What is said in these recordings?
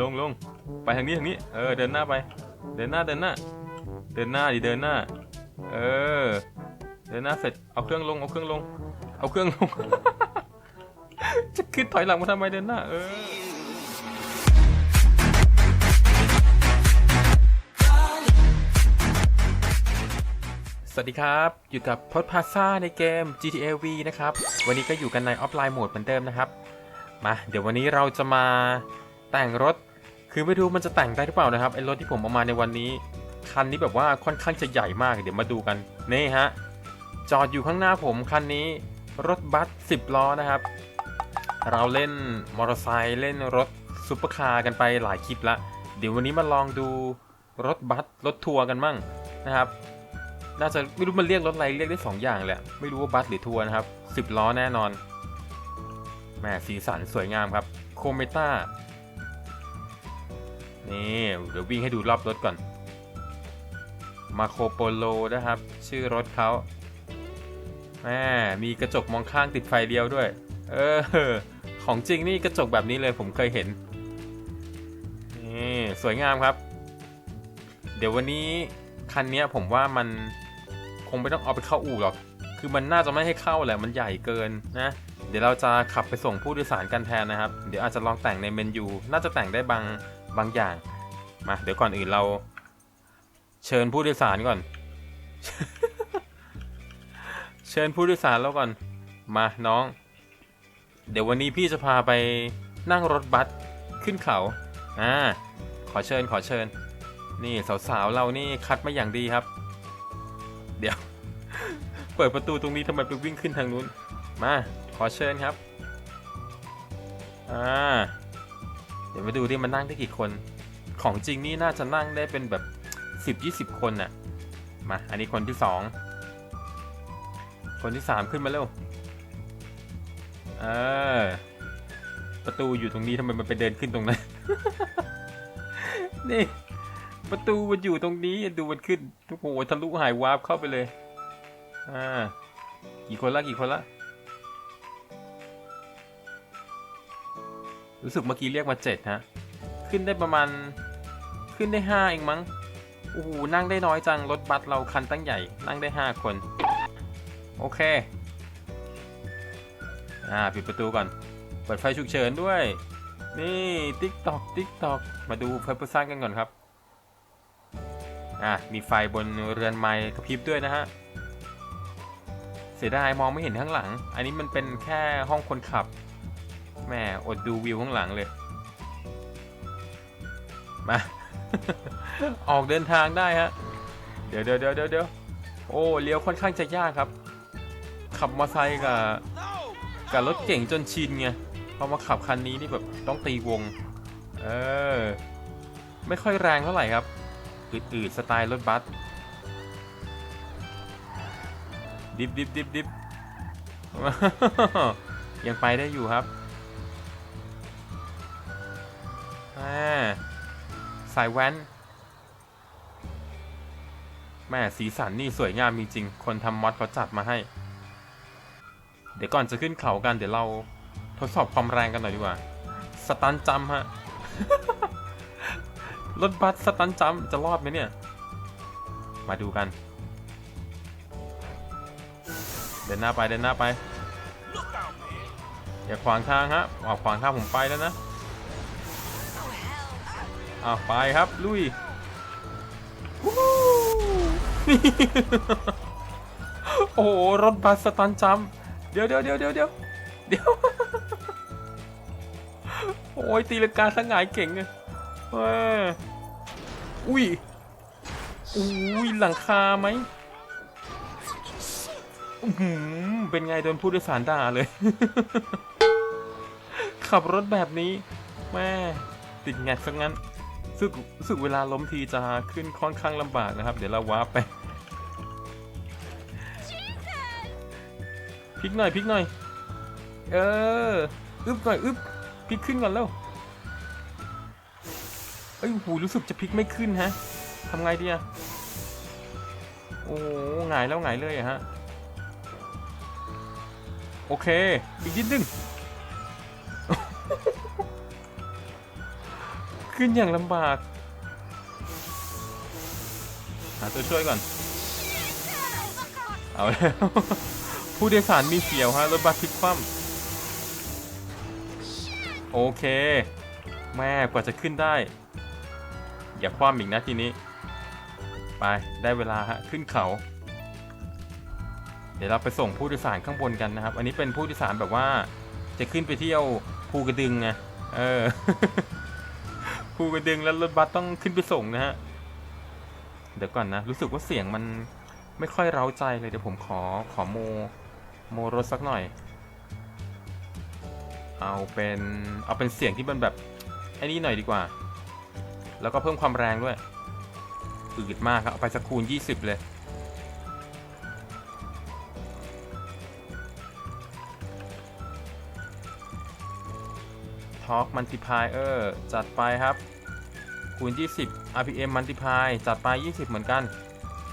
ลงลงไปทางนี้ทางนี้เออเดินหน้าไป เดินหน้าเดินหน้า เดินหน้าดิเดินหน้า เออ เดินหน้าเสร็จเอาเครื่องลงเอาเครื่องลง เอาเครื่องลง จะขึ้นถอยหลังมาทำไมเดินหน้าเออสวัสดีครับ อยู่กับพอดพาซ่าในเกม GTA V นะครับ วันนี้ก็อยู่กันในออฟไลน์โหมดเหมือนเดิมนะครับ มา เดี๋ยววันนี้เราจะมา แต่งรถ คือไม่รู้มันจะแต่งได้หรือเปล่านะครับไอ้รถที่ผมเอามาในวันนี้ คันนี้แบบว่าค่อนข้างจะใหญ่มากเดี๋ยวมาดูกันนี่ฮะจอดอยู่ข้างหน้าผมคันนี้รถบัส10 ล้อนะครับ เราเล่นมอเตอร์ไซค์เล่นรถซุปเปอร์คาร์กันไปหลายคลิปละเดี๋ยววันนี้มาลองดูรถบัสรถทัวร์กันมั่งนะครับน่าจะไม่รู้มันเรียกรถอะไรเรียกได้สองอย่างแหละไม่รู้ว่าบัสหรือทัวร์นะครับสิบล้อแน่นอนแหมสีสันสวยงามครับโคเมตา นี่เดี๋ยววิ่งให้ดูรอบรถก่อน มาโคโปโลนะครับ ชื่อรถเขาแมมีกระจกมองข้างติดไฟเดียวด้วย เออ ของจริงนี่กระจกแบบนี้เลยผมเคยเห็น นี่สวยงามครับ เดี๋ยววันนี้คันนี้ผมว่ามันคงไม่ต้องเอาไปเข้าอู่หรอก คือมันน่าจะไม่ให้เข้าแหละ มันใหญ่เกินนะ เดี๋ยวเราจะขับไปส่งผู้โดยสารกันแทนนะครับ เดี๋ยวอาจจะลองแต่งในเมนู น่าจะแต่งได้บาง บางอย่าง มา เดี๋ยวก่อนอื่นเรา เชิญผู้โดยสารก่อน เชิญผู้โดยสารแล้วก่อน มาน้อง เดี๋ยววันนี้พี่จะพาไปนั่งรถบัสขึ้นเขาอ่าขอเชิญขอเชิญ นี่สาวๆเรานี่คัดมาอย่างดีครับ เดี๋ยว เปิดประตูตรงนี้ทำไมไปวิ่งขึ้นทางนู้น มา ขอเชิญครับ อ่า ดี๋ยวมาดูที่มันนั่งได้กี่คน ของจริงนี่น่าจะนั่งได้เป็นแบบสิบยี่สิบคนน่ะ มา อันนี้คนที่สองคนที่สามขึ้นมาเร็ว เออ ประตูอยู่ตรงนี้ทำไมมันไปเดินขึ้นตรงนั้น นี่ ประตูมันอยู่ตรงนี้ดูมันขึ้น ทุกโหทะลุหายวาร์ปเข้าไปเลย อ่า กี่คนละกี่คนละ รู้สึกเมื่อกี้เรียกมาเจ็ดฮะ ขึ้นได้ประมาณ ขึ้นได้ห้าเองมั้ง โอ้โห นั่งได้น้อยจัง รถบัสเราคันตั้งใหญ่ นั่งได้ห้าคน โอเค อ่า ปิดประตูก่อน เปิดไฟฉุกเฉินด้วย นี่ติ๊กตอกติ๊กตอกมาดูไฟประสร้านกันก่อนครับ อะมีไฟบนเรือนไม้กระพริบด้วยนะฮะเสียดายมองไม่เห็นข้างหลัง อันนี้มันเป็นแค่ห้องคนขับ แม่อดดูวิวข้างหลังเลย มา ออกเดินทางได้ฮะเดี๋ยวเดี๋ยวเดี๋ยวเดี๋ยวเดี๋ยวโอ้เลี้ยวค่อนข้างจะยากครับ ขับมอเตอร์ไซค์กับกับรถเก่งจนชินไงพอมาขับคันนี้นี่แบบต้องตีวง เออ ไม่ค่อยแรงเท่าไหร่ครับ อืดๆสไตล์รถบัส ดิบดิบดิบดิบยังไปได้อยู่ครับ สายแว้นแม่สีสันนี่สวยงามจริงๆ คนทำมอดเขาจัดมาให้ เดี๋ยวก่อนจะขึ้นเขากันเดี๋ยวเราทดสอบความแรงกันหน่อยดีกว่า สตันจัมฮะ รถบัสสตันจัมจะรอดไหมเนี่ย มาดูกัน เดินหน้าไปเดินหน้าไป อย่าขวางทางฮะขวางทางผมไปแล้วนะ อ้าไปครับลุยวู้ฮู้โอ้โหรถบัสสตันจัมเดี๋ยวเดี๋ยวเดี๋ยวเดี๋ยวเดี๋ยวเดี๋ยวโอ้ยตีลังกาสงายเก่งเลยอุ้ยอุ้ยหลังคาไหมอื้อหือเป็นไงโดนผู้โดยสารด่าเลย ขับรถแบบนี้ แม่ติดแงกซะงั้น สึกรู้สึกเวลาล้มทีจะขึ้นค่อนข้างลำบากนะครับ เดี๋ยวเราวาร์ปไปพลิกหน่อยพลิกหน่อย เอออึบหน่อยอึบพลิกขึ้นก่อนแล้วเอ้ยหูรู้สึกจะพลิกไม่ขึ้นฮะทำไงดีอะโอ้โหหงายแล้วหงายเลยอะฮะ โอเคอีกนิดนึง ขึ้นอย่างลำบาก หาตัวช่วยก่อน เอาแล้ว ผู้โดยสารมีเสียวฮะ รถบัสพลิกคว่ำโอเค แม่กว่าจะขึ้นได้ อย่าคว่ำอีกนะทีนี้ ไป ได้เวลาฮะ ขึ้นเขา เดี๋ยวเราไปส่งผู้โดยสารข้างบนกันนะครับ อันนี้เป็นผู้โดยสารแบบว่า จะขึ้นไปเที่ยวภูกระดึงไงเออ ภูกระดึงแล้วรถบัสต้องขึ้นไปส่งนะฮะ เดี๋ยวก่อนนะ รู้สึกว่าเสียงมันไม่ค่อยเร้าใจเลยเดี๋ยวผมขอขอโม โมรถสักหน่อย เอาเป็นเอาเป็นเสียงที่มันแบบไอ้นี่หน่อยดีกว่า แล้วก็เพิ่มความแรงด้วยอืดมากครับเอาไปสักคูณ 20 เลย ทอกมัลติพายเออร์จัดไปครับ คูณ 20 RPM มัลติพายจัดไป 20 เหมือนกัน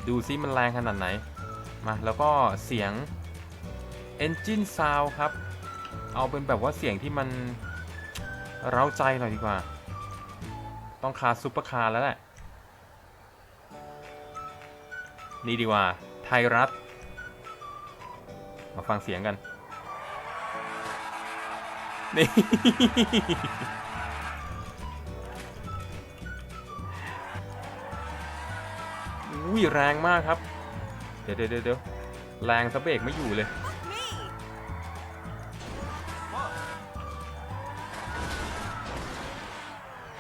ดูซิมันแรงขนาดไหน มาแล้วก็เสียง Engine Sound ครับ เอาเป็นแบบว่าเสียงที่มันเร้าใจหน่อยดีกว่า ต้องคาร์ซุปเปอร์คาร์แล้วแหละ นี่ดีกว่า ไทยรัฐ มาฟังเสียงกัน นี่อุ้ยแรงมากครับ เดี๋ยวเดี๋ยวเดี๋ยวแรงสะเบกไม่อยู่เลย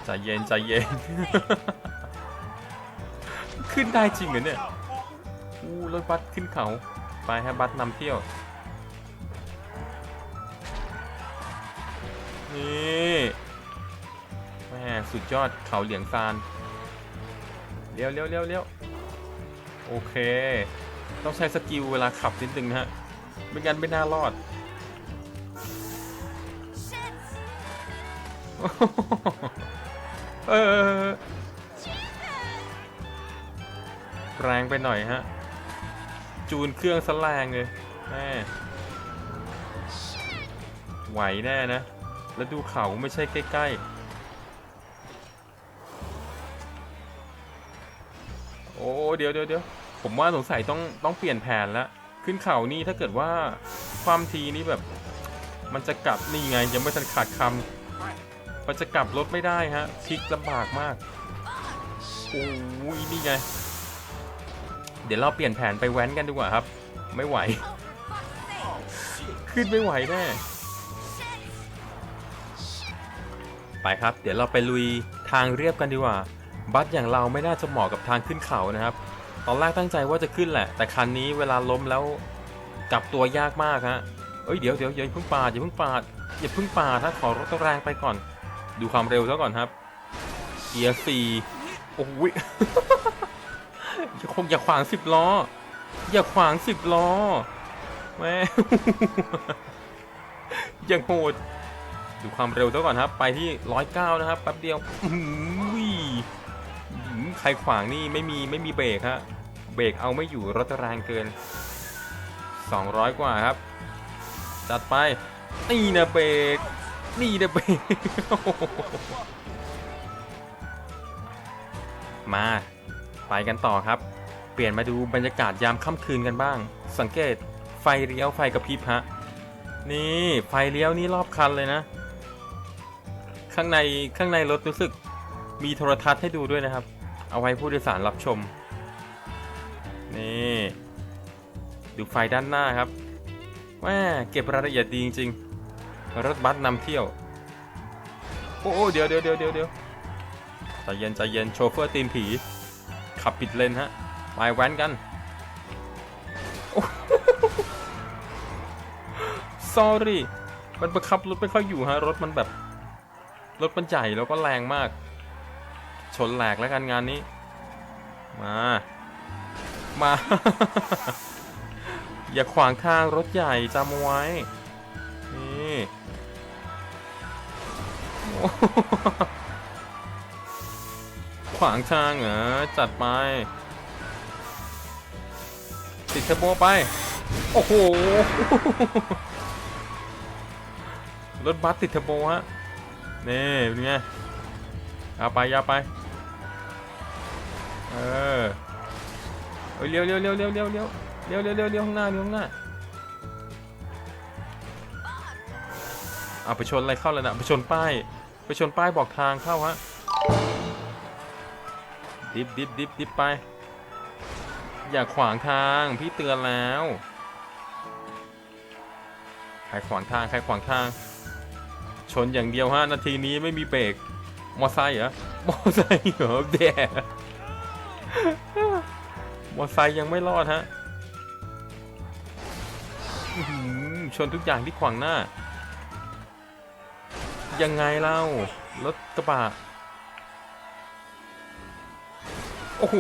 ใจเย็นใจเย็น ขึ้นได้จริงเหรอเนี่ยอู้รถบัสขึ้นเขา ไปฮะบัสนำเที่ยว นี่แม่สุดยอดเขาเหลียงซานเลี้ยวเลี้ยวเลี้ยวเลี้ยวโอเค ต้องใช้สกิลเวลาขับนิดนึงนะฮะไม่งั้นไม่น่ารอด เออแรงไปหน่อยฮะ จูนเครื่องสแลงเลยแม่ไหวแน่นะ แล้วดูเขาไม่ใช่ใกล้ๆ โอ้เดี๋ยวเดี๋ยวเดี๋ยวผมว่าสงสัยต้องต้องเปลี่ยนแผนแล้ว ขึ้นเขานี่ถ้าเกิดว่าความทีนี้แบบ มันจะกลับนี่ไงยังไม่ทันขาดคำมันจะกลับรถไม่ได้ฮะพลิกลำบากมากโอ้ยนี่ไง เดี๋ยวเราเปลี่ยนแผนไปแว้นกันดีกว่าครับ ไม่ไหว ขึ้นไม่ไหวแน่ ไปครับ เดี๋ยวเราไปลุยทางเรียบกันดีกว่า บัสอย่างเราไม่น่าจะเหมาะกับทางขึ้นเขานะครับ ตอนแรกตั้งใจว่าจะขึ้นแหละ แต่คันนี้เวลาล้มแล้วกลับตัวยากมากฮะเอ้ยเดี๋ยวเดี๋ยวอย่าเพิ่งปาดอย่าเพิ่งปาดอย่าเพิ่งปาดถ้าขอรถแรงไปก่อน ดูความเร็วซะก่อนครับเกียร์สี่โอ้ยอย่าคงอย่าขวางสิบล้อ อย่าขวางสิบล้อแม่ยังโหด ดูความเร็วซะก่อนครับ ไปที่ร้อยเก้านะครับแป๊บเดียวอื้อหืออื้อหือใครขวางนี่ไม่มีไม่มีเบรกฮะเบรกเอาไม่อยู่รถแรงเกิน 200 กว่าครับ จัดไปนี่นะเบรกนี่นะเบรกมาไปกันต่อครับ เปลี่ยนมาดูบรรยากาศยามค่ำคืนกันบ้าง สังเกตไฟเลี้ยวไฟกระพริบฮะนี่ไฟเลี้ยวนี่รอบคันเลยนะ ข้างในข้างในรถรู้สึกมีโทรทัศน์ให้ดูด้วยนะครับ เอาไว้ผู้โดยสารรับชม นี่ดูไฟด้านหน้าครับแม่เก็บรายละเอียดดีจริงๆ รถบัสนำเที่ยว โอ้โอเดี๋ยวเดี๋ยวเดี๋ยวเดี๋ยวเดี๋ยวใจเย็นใจเย็นโชเฟอร์ตีนผี ขับผิดเลนฮะไปแว้นกัน sorry มันประคับรถไม่ค่อยอยู่ฮะ รถมันแบบ รถมันใหญ่แล้วก็แรงมาก ชนแหลกแล้วกันงานนี้ มา มา อย่าขวางทางรถใหญ่จำเอาไว้ นี่ขวางทางเหรอ จัดไป ติดเทอร์โบไป โอ้โห รถบัสติดเทอร์โบฮะ นี่เป็นไงเอาไปยาไปเออเอ้ยเลี้ยวเลี้ยวเลี้ยวเลี้ยวเลี้ยวเลี้ยวเลี้ยวเลี้ยวเลี้ยวเลี้ยวข้างหน้าเลี้ยวข้างหน้าเอาไปชนอะไรเข้าแล้วนะไปชนป้าย ไปชนป้ายบอกทางเข้าฮะดิบดิบดิบดิบไป อย่าขวางทางพี่เตือนแล้วใครขวางทางใครขวางทาง ชนอย่างเดียวฮะนาทีนี้ไม่มีเบรกมอไซค์เหรอมอไซค์เหรอแดดมอไซค์ยังไม่รอดฮะชนทุกอย่างที่ขวางหน้า ยังไงเล่ารถกระบะโอ้โห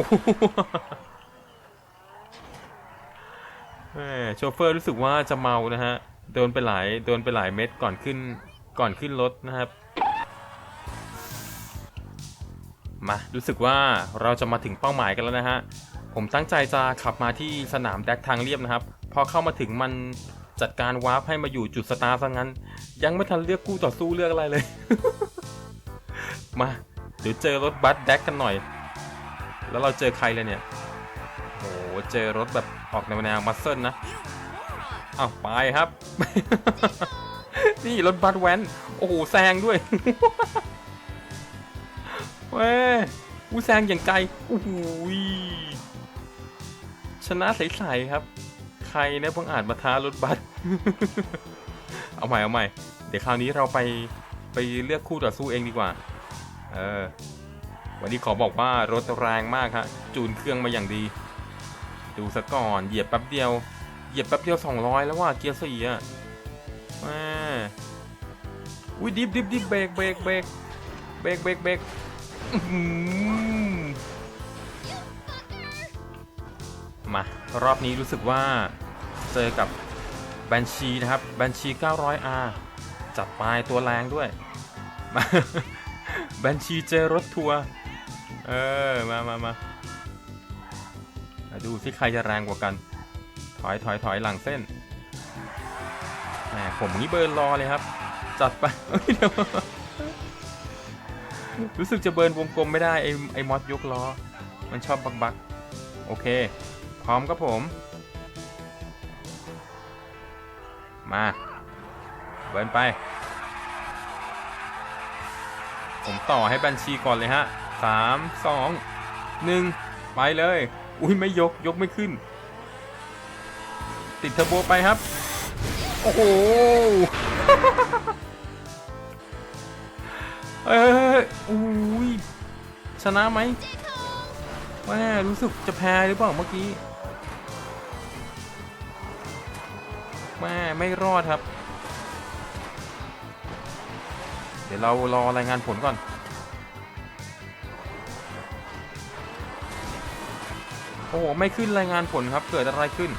โชเฟอร์รู้สึกว่าจะเมานะฮะโดนไปหลายโดนไปหลายเม็ดก่อนขึ้น ก่อนขึ้นรถนะครับ มารู้สึกว่าเราจะมาถึงเป้าหมายกันแล้วนะฮะ ผมตั้งใจจะขับมาที่สนามแดกทางเรียบนะครับ พอเข้ามาถึงมันจัดการวาร์ปให้มาอยู่จุดสตาร์ซะงั้น ยังไม่ทันเลือกคู่ต่อสู้เลือกอะไรเลย มา เดี๋ยวเจอรถบัสแดกกันหน่อย แล้วเราเจอใครเลยเนี่ยโอ้โหเจอรถแบบออกแนวแนวมัสเซิลนะ เอาไปครับ นี่รถบัสแว้น โอ้โหแซงด้วย เว้ยอู้แซงอย่างไกลโอ้โหยชนะใสๆครับ ใครนะเพิ่งอ่านมาท้ารถบัส เอาใหม่เอาใหม่ เดี๋ยวคราวนี้เราไปไปเลือกคู่ต่อสู้เองดีกว่า เออ วันนี้ขอบอกว่ารถแรงมากฮะ จูนเครื่องมาอย่างดี ดูซะก่อน เหยียบแป๊บเดียว เหยียบแป๊บเดียว 200 แล้วว่าเกียร์สี่อะ ม่อุ้ยดิบดิบดิบเบรกเบรกเบรกเบรกเบรกเบรกมารอบนี้รู้สึกว่าเจอกับแบนชีนะครับแบนชี 900R จัดปลายตัวแรงด้วยมาแบนชีเจอรถทัวร์เออมามามามาดูที่ใครจะแรงกว่ากัน ถอยถอยถอยหลังเส้น ผมนี่เบิร์นรอเลยครับ จัดไปเดี๋ยวรู้สึกจะเบิร์นวงกลมไม่ได้ไอไอมอสยกล้อ มันชอบบักบักโอเค พร้อมครับผม มา เบิร์นไป ผมต่อให้บัญชีก่อนเลยฮะสามสองหนึ่งไปเลย อุ้ยไม่ยกยกไม่ขึ้น ติดเทอร์โบไปครับ โอ้โหเอ้ยอุ้ยชนะไหมแม่รู้สึกจะแพ้หรือเปล่าเมื่อกี้แม่ไม่รอดครับ เดี๋ยวเรารอรายงานผลก่อนโอ้โหไม่ขึ้นรายงานผลครับ เกิดอะไรขึ้น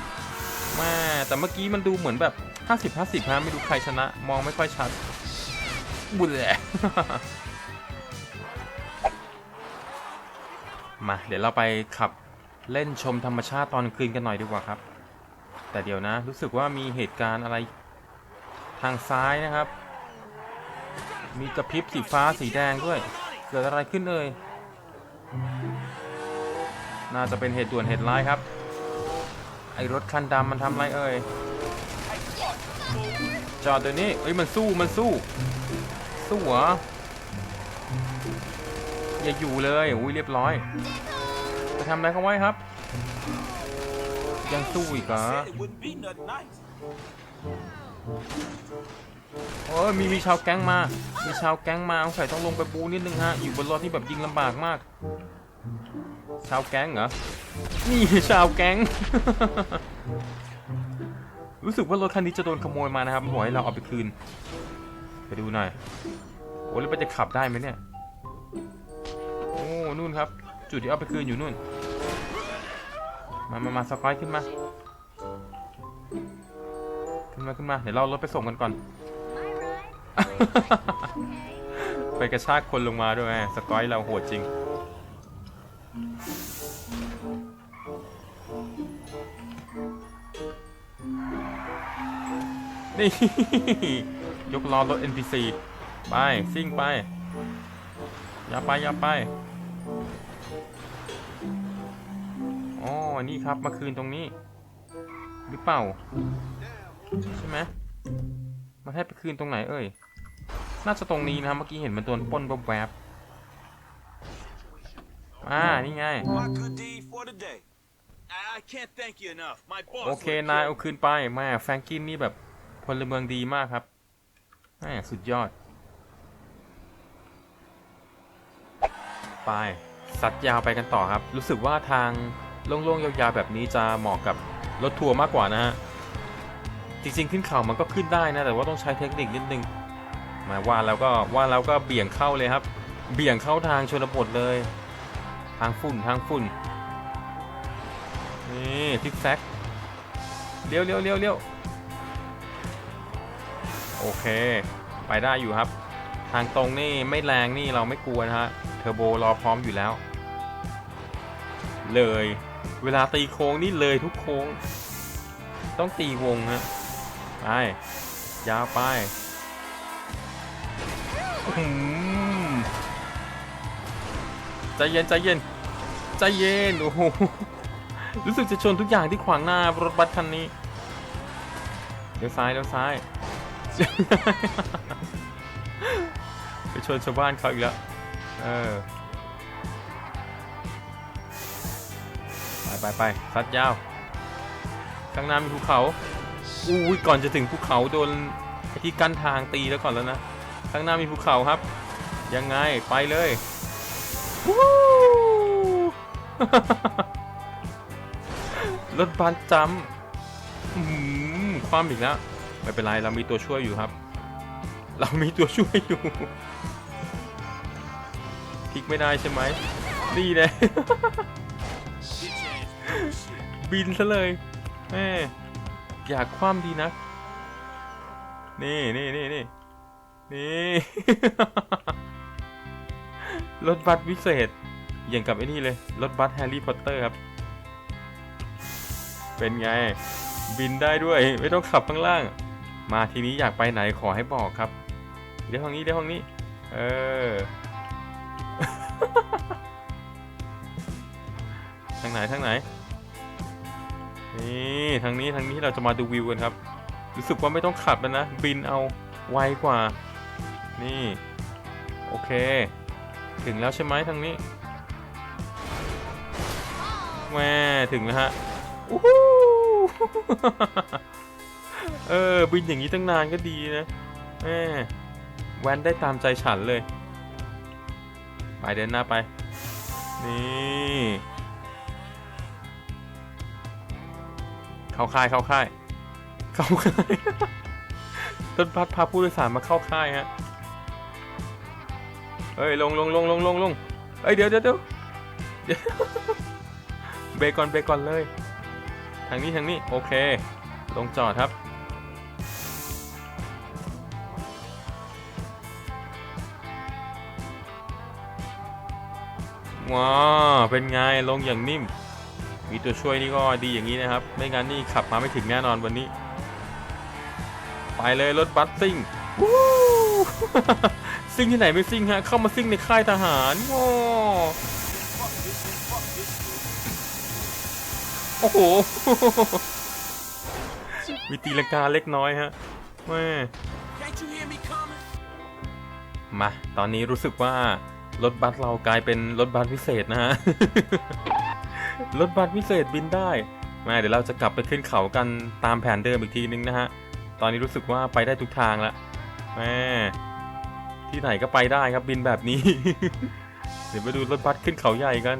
แม่แต่เมื่อกี้มันดูเหมือนแบบ 50 50ฮะไม่รู้ใครชนะ มองไม่ค่อยชัดบุญแหละมาเดี๋ยวเราไปขับเล่นชมธรรมชาติตอนคืนกันหน่อยดีกว่าครับ แต่เดี๋ยวนะ รู้สึกว่ามีเหตุการณ์อะไรทางซ้ายนะครับ มีกระพริบสีฟ้าสีแดงด้วย เกิดอะไรขึ้นเอ่ยน่าจะเป็นเหตุด่วนเหตุร้ายครับ ไอรถคันดำมันทำอะไรเอ่ย จอดเดี๋ยวนี้เอ้ยมันสู้มันสู้ สู้เหรอ อย่าอยู่เลยอุ้ยเรียบร้อยไปทำอะไรเขาไว้ครับ ยังสู้อีกเหรอโอ้ยมีมีชาวแก๊งมา มีชาวแก๊งมาสงสัยต้องลงไปบูนิดนึงฮะ อยู่บนรถที่แบบยิงลำบากมาก ชาวแก๊งเหรอ นี่ชาวแก๊ง รู้สึกว่ารถคันนี้จะโดนขโมยมานะครับบอกให้เราเอาไปคืน ไปดูหน่อย โอ้แล้วมันจะขับได้ไหมเนี่ย โอ้ นู่นครับ จุดที่เอาไปคืนอยู่นู่น มามามาสกอยขึ้นมา ขึ้นมาขึ้นมา เดี๋ยวเราเอารถไปส่งกันก่อน ไปกระชากคนลงมาด้วยแม่สกอยเราโหดจริง นี่ ยกล้อรถ NPC ไปซิ่งไป อย่าไปอย่าไปอ๋อนี่ครับมาคืนตรงนี้ หรือเปล่า ใช่ไหมมันให้ไปคืนตรงไหนเอ่ย น่าจะตรงนี้นะครับเมื่อกี้เห็นมันโดนปล้นแวบๆอ่า นี่ไง My good deed for the day. I, I can't thank you enough. My boss. โอเค would've นาย killed เอา me. คืนไปแม่แฟรงกินนี่แบบ พลเมืองดีมากครับสุดยอด ไป สัตว์ยาวไปกันต่อครับ รู้สึกว่าทางโล่งๆยาวๆแบบนี้จะเหมาะกับรถทัวร์มากกว่านะฮะ จริงๆขึ้นเขามันก็ขึ้นได้นะ แต่ว่าต้องใช้เทคนิคนิดนึงมาว่าแล้วก็ว่าแล้วก็เบี่ยงเข้าเลยครับ เบี่ยงเข้าทางชนบทเลย ทางฝุ่นทางฝุ่น นี่ทิกแซกเลี้ยวเลี้ยวเลี้ยวเลี้ยว โอเค ไปได้อยู่ครับ ทางตรงนี่ไม่แรงนี่เราไม่กลัวนะฮะเทอร์โบรอพร้อมอยู่แล้ว เลย เวลาตีโค้งนี่เลยทุกโค้ง ต้องตีวงฮะไปยาวไปหือใจเย็นใจเย็นใจเย็นโอ้โหรู้สึกจะชนทุกอย่างที่ขวางหน้ารถบัสคันนี้ เดี๋ยวซ้ายเดี๋ยวซ้าย ไปชนชาวบ้านเขาอีกแล้ว เออ ไปไปไปซัดยาว ข้างหน้ามีภูเขา อุ้ยก่อนจะถึงภูเขาโดนที่กั้นทางตีแล้วก่อนแล้วนะ ข้างหน้ามีภูเขาครับ ยังไงไปเลยวู้รถบัสจัมป์อื้อหือความอีกแล้ว ไม่เป็นไรเรามีตัวช่วยอยู่ครับ เรามีตัวช่วยอยู่พลิกไม่ได้ใช่ไหมนี่เลยบินซะเลยแม่อยากคว่ำดีนะนี่นี่นี่นี่นี่รถบัสวิเศษ อย่างกับไอ้นี่เลย รถบัสแฮร์รี่พอตเตอร์ครับ เป็นไง บินได้ด้วย ไม่ต้องขับข้างล่าง มาทีนี้อยากไปไหนขอให้บอกครับ เดี๋ยวห้องนี้เดี๋ยวห้องนี้ เออ ทางไหนทางไหน นี่ทางนี้ทางนี้เราจะมาดูวิวกันครับ รู้สึกว่าไม่ต้องขับแล้วนะ บินเอาไวกว่า นี่ โอเค ถึงแล้วใช่ไหมทางนี้แหม่ถึงแล้วฮะอู้หู เออ บินอย่างนี้ตั้งนานก็ดีนะแหมแวนได้ตามใจฉันเลย ไปเดินหน้าไป นี่ เข้าค่ายเข้าค่าย เข้าค่ายรถบัสพาผู้โดยสารมาเข้าค่ายฮะเอ้ยลงลงลงลงลงลงเอ้ยเดียวเดี๋ยวเดี๋ยวเดี๋ยวเบรกก่อนเบรกก่อนเลย ทางนี้ทางนี้โอเค ลงจอดครับ ว้าวเป็นไงลงอย่างนิ่ม มีตัวช่วยนี่ก็ดีอย่างนี้นะครับ ไม่งั้นนี่ขับมาไม่ถึงแน่นอนวันนี้ ไปเลยรถบัสซิ่งวู้ซิ่งที่ไหนไม่ซิ่งฮะ เข้ามาซิ่งในค่ายทหารโอ้โอ้โห มีตีลังกาเล็กน้อยฮะแม่ Can't you hear me coming? มา ตอนนี้รู้สึกว่า รถบัสเรากลายเป็นรถบัสพิเศษนะฮะ รถบัสพิเศษบินได้มาเดี๋ยวเราจะกลับไปขึ้นเขากันตามแผนเดิมอีกทีนึงนะฮะ ตอนนี้รู้สึกว่าไปได้ทุกทางล้วแม่ที่ไหนก็ไปได้ครับบินแบบนี้ เดี๋ยวไปดูรถบัสขึ้นเขาใหญ่กัน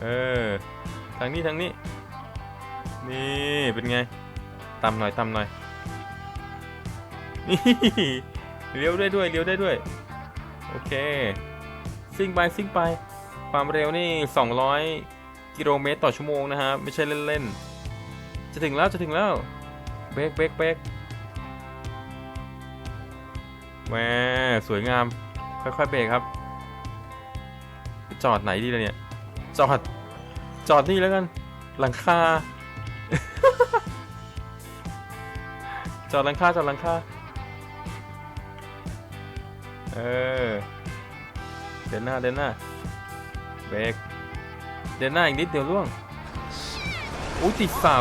เออ ทางนี้ทางนี้ นี่เป็นไงตำหน่อยตำหน่อยนี่เลี้ยวได้ด้วยเลี้ยวได้ด้วย โอเค ซิ่งไปซิ่งไป ความเร็วนี่ 200 กิโลเมตรต่อชั่วโมงนะฮะ ไม่ใช่เล่นๆ จะถึงแล้วจะถึงแล้ว เบรกเบรกเบรกแหมสวยงาม ค่อยๆเบรกครับ จอดไหนดีล่ะเนี่ย จอด จอดนี่แล้วกัน หลังคา จอดหลังคาจอดหลังคา เออ เดินหน้าเดินหน้าเบรกเดินหน้าอีกนิดเดียวล่วงอุ้ยติดเสา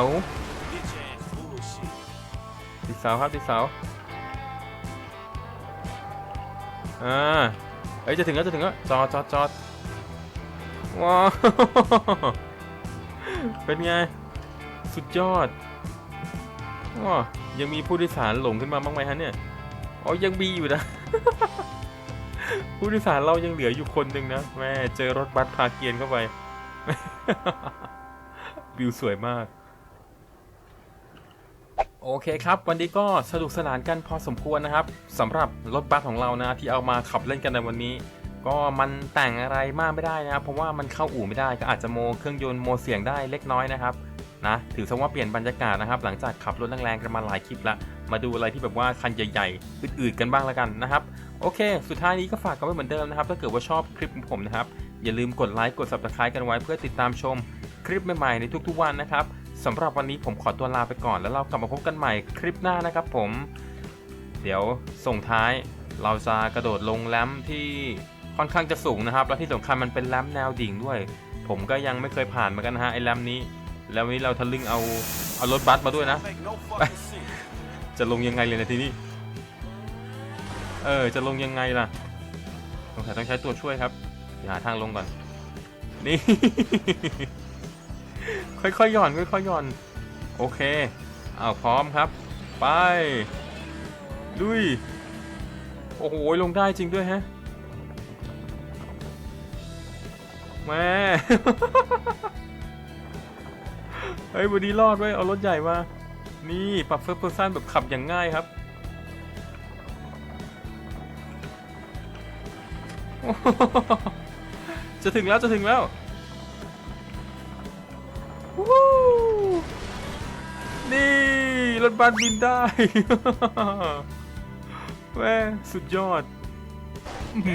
ติดเสาครับติดเสาอ่าเอ้ยจะถึงแล้วจะถึงแล้วจอดจอดจอดว้าวเป็นไง สุดยอดว้ายังมีผู้โดยสารหลงขึ้นมาบ้างไหมฮะเนี่ยอ๋อยังมีอยู่นะ ผู้โดยสารเรายังเหลืออยู่คนหนึ่งนะแม่เจอรถบัสพาเกียนเข้าไปวิวสวยมาก โอเคครับ วันนี้ก็สนุกสนานกันพอสมควรนะครับสำหรับรถบัสของเรานะที่เอามาขับเล่นกันในวันนี้ ก็มันแต่งอะไรมากไม่ได้นะครับเพราะว่ามันเข้าอู่ไม่ได้ก็อาจจะโมเครื่องยนต์โมเสียงได้เล็กน้อยนะครับนะถือซะว่าเปลี่ยนบรรยากาศนะครับ หลังจากขับรถแรงๆกันมาหลายคลิปละมาดูอะไรที่แบบว่าคันใหญ่ๆ อืดๆกันบ้างแล้วกันนะครับ โอเค สุดท้ายนี้ก็ฝากกันไว้เหมือนเดิมนะครับ ถ้าเกิดว่าชอบคลิปของผมนะครับ อย่าลืมกดไลค์กด subscribe กันไว้เพื่อติดตามชมคลิปใหม่ๆในทุกๆวันนะครับสำหรับวันนี้ผมขอตัวลาไปก่อนแล้วเรากลับมาพบกันใหม่คลิปหน้านะครับผม เดี๋ยวส่งท้ายเราจะกระโดดลงแรมที่ค่อนข้างจะสูงนะครับ และที่สำคัญมันเป็นแรมแนวดิ่งด้วย ผมก็ยังไม่เคยผ่านมือนกันนะฮะไอ้แรมนี้ แล้ววันนี้เราทะลึ่งเอาเอารถบัสมาด้วยนะ จะลงยังไงเลยนะทีนี้ เออ จะลงยังไงล่ะสงสัยต้องใช้ตัวช่วยครับหาทางลงก่อน นี่ ค่อยๆหย่อน ค่อยๆหย่อน โอเคเอาพร้อมครับ ไปลุยโอ้โห ลงได้จริงด้วยฮะแม่ เฮ้ยวันนี้รอดไว้เอารถใหญ่มา นี่ ปรับเฟิร์สเพอร์ซันแบบขับอย่างง่ายครับ จะถึงแล้วจะถึงแล้ววู้นี่ รถบัสบินได้แม่สุดยอดอ